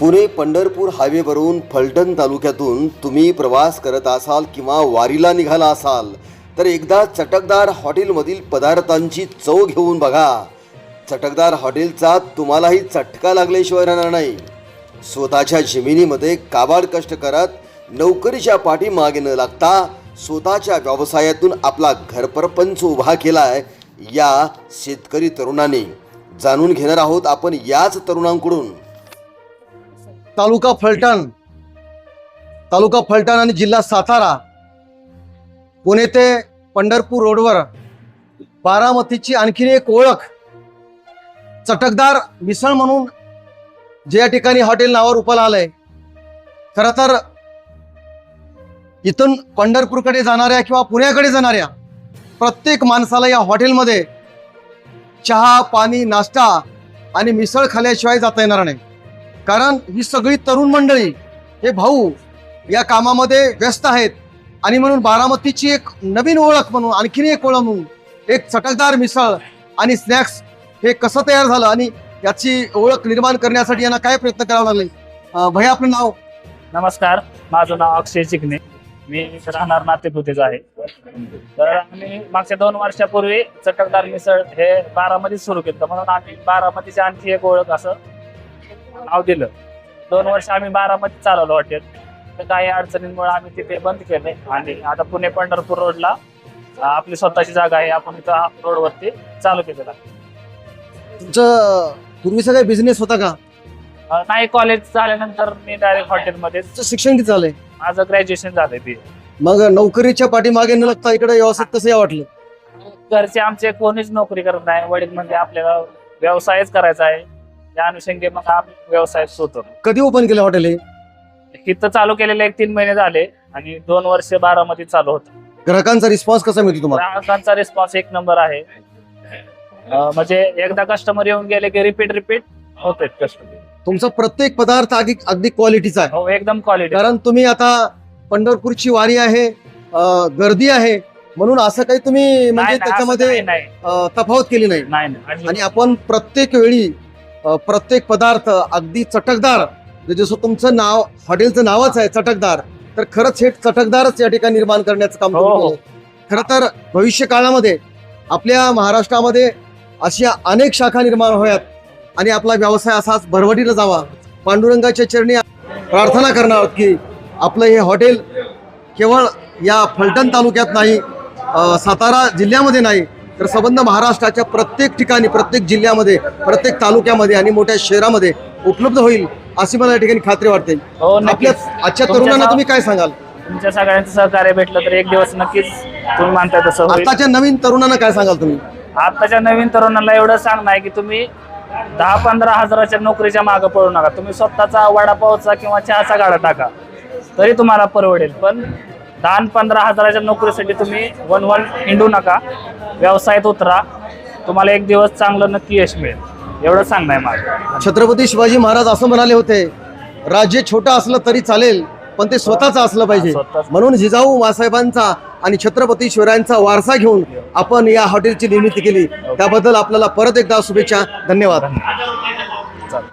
पुणे पंढरपूर हायवेवरून फलटण तालुक्यातून तुम्ही प्रवास करत असाल किंवा वारीला निघाला असाल तर एकदा चटकदार हॉटेलमधील पदार्थांची चव घेऊन बघा. चटकदार हॉटेलचा तुम्हालाही चटका लागल्याशिवाय राहणार नाही. स्वतःच्या जमिनीमध्ये काबाड कष्ट करत नोकरीच्या पाठीमागे न लागता स्वतःच्या व्यवसायातून आपला घरपरपंच उभा केलाय या शेतकरी तरुणाने. जाणून घेणार आहोत आपण याच तरुणांकडून. तालुका फलटण. तालुका फलटण आणि जिल्हा सातारा. पुणे ते पंढरपूर रोडवर बारामतीची आणखीन एक ओळख. चटकदार मिसळ म्हणून जे या ठिकाणी हॉटेल नावावर उपाला आलंय. खरं तर इथून पंढरपूरकडे जाणाऱ्या किंवा पुण्याकडे जाणाऱ्या प्रत्येक माणसाला या हॉटेलमध्ये चहा पाणी नाश्ता आणि मिसळ खाल्ल्याशिवाय जाता येणार नाही. कारण ही सगळी तरुण मंडळी हे भाऊ या कामामध्ये व्यस्त आहेत. आणि म्हणून बारामतीची एक नवीन ओळख म्हणून आणखीन एक ओळख म्हणून एक चटकदार मिसळ आणि स्नॅक्स हे कसं तयार झालं आणि याची ओळख निर्माण करण्यासाठी यांना काय प्रयत्न करावा लागले? भैया आपलं नाव? नमस्कार माझं नाव अक्षय चिकणे मी राहणार नातेपुतेच आहे. तर आम्ही मागच्या दोन वर्षापूर्वी चटकदार मिसळ हे बारामतीत सुरू केलं म्हणून आम्ही बारामतीची आणखी एक ओळख असं नाव दिलं. दोन वर्ष आम्ही बारामती चालवलं हॉटेल तर काही अडचणींमुळे आम्ही तिथे बंद केले आणि आता पुणे पंढरपूर रोडला आपली स्वतःची जागा आहे. आपण इथं रोडवरती चालू केलेला. तुमचं पूर्वीचा काही बिझनेस होता का? अं, नाही कॉलेज झाल्यानंतर मी डायरेक्ट हॉटेलमध्ये तुमचं शिक्षण किती झालंय? माझं ग्रॅज्युएशन झालंय बी मग नोकरीच्या पाठीमागे न लागता इकडे व्यवस्थित कसं या वाटलं? घरचे आमचे कोणीच नोकरी करत नाही. वडील म्हणजे आपल्याला व्यवसायच करायचा आहे. त्या अनुषंगे मग आम्ही व्यवसाय होतो. कधी ओपन केलं हॉटेल हे? इथं चालू केलेले एक तीन महिने झाले आणि दोन वर्ष बारामती चालू होतं. ग्राहकांचा रिस्पॉन्स कसा मिळतो तुम्हाला? ग्राहकांचा रिस्पॉन्स एक नंबर आहे. अं, म्हणजे एकदा कस्टमर येऊन गेले की रिपीट रिपीट होते कस्टमर तुमचा प्रत्येक पदार्थ अगदी अगदी क्वालिटीचा आहे. हो एकदम क्वालिटी कारण तुम्ही आता पंढरपूरची वारी आहे अं, गर्दी आहे म्हणून असं काही तुम्ही म्हणजे त्याच्यामध्ये नाही. अं, तफावत केली नाही. नाही नाही. आणि आपण प्रत्येक वेळी प्रत्येक पदार्थ अगदी चटकदार म्हणजे जसं तुमचं नाव हॉटेलचं नावच आहे चटकदार तर खरंच हे चटकदारच या ठिकाणी निर्माण करण्याचं काम हो, तुम्ही हो. केलंय. खरं तर भविष्य काळामध्ये आपल्या महाराष्ट्रामध्ये अशा अनेक शाखा निर्माण व्हाव्यात आणि आपला व्यवसाय असाच भरभटीला जावा पांडुरंगाच्या चरणी प्रार्थना करणार आहोत की आपलं हे हॉटेल केवळ या फलटण तालुक्यात नाही सातारा जिल्ह्यामध्ये नाही तर संबंध महाराष्ट्राच्या प्रत्येक ठिकाणी प्रत्येक जिल्ह्यामध्ये प्रत्येक तालुक्यामध्ये आणि मोठ्या शहरामध्ये उपलब्ध होईल अशी मला या ठिकाणी खात्री वाटते. हो आपल्या नक्कीच आजच्या तरुणांना तुम्ही काय सांगाल? तुमच्या सगळ्यांचं सहकार्य भेटलं तर एक दिवस नक्कीच तुम्ही मानताय तसं आताच्या नवीन तरुणांना काय सांगाल तुम्ही? आताच्या नवीन तरुणांना एवढं सांगणं आहे की तुम्ही दहा पंधरा हजाराच्या नोकरीच्या मागे पडू नका. तुम्ही स्वतःचा वडापावचा किंवा चहाचा गाडा टाका. तरी तुम्हाला परवडेल. पण दहा पंधरा हजाराच्या नोकरीसाठी तुम्ही वन वन हिंडू नका. व्यवसायात उतरा. तुम्हाला एक दिवस चांगलं नक्की यश मिळेल. एवढं सांगणं आहे माझं. छत्रपती शिवाजी महाराज असं म्हणाले होते राज्य छोटं असलं तरी चालेल पण ते स्वतःचं असलं पाहिजे. म्हणून जिजाऊ मासाहेबांचा आणि छत्रपती शिवरायांचा वारसा घेऊन आपण या हॉटेलची निर्मिती केली. त्याबद्दल आपल्याला परत एकदा शुभेच्छा. धन्यवाद.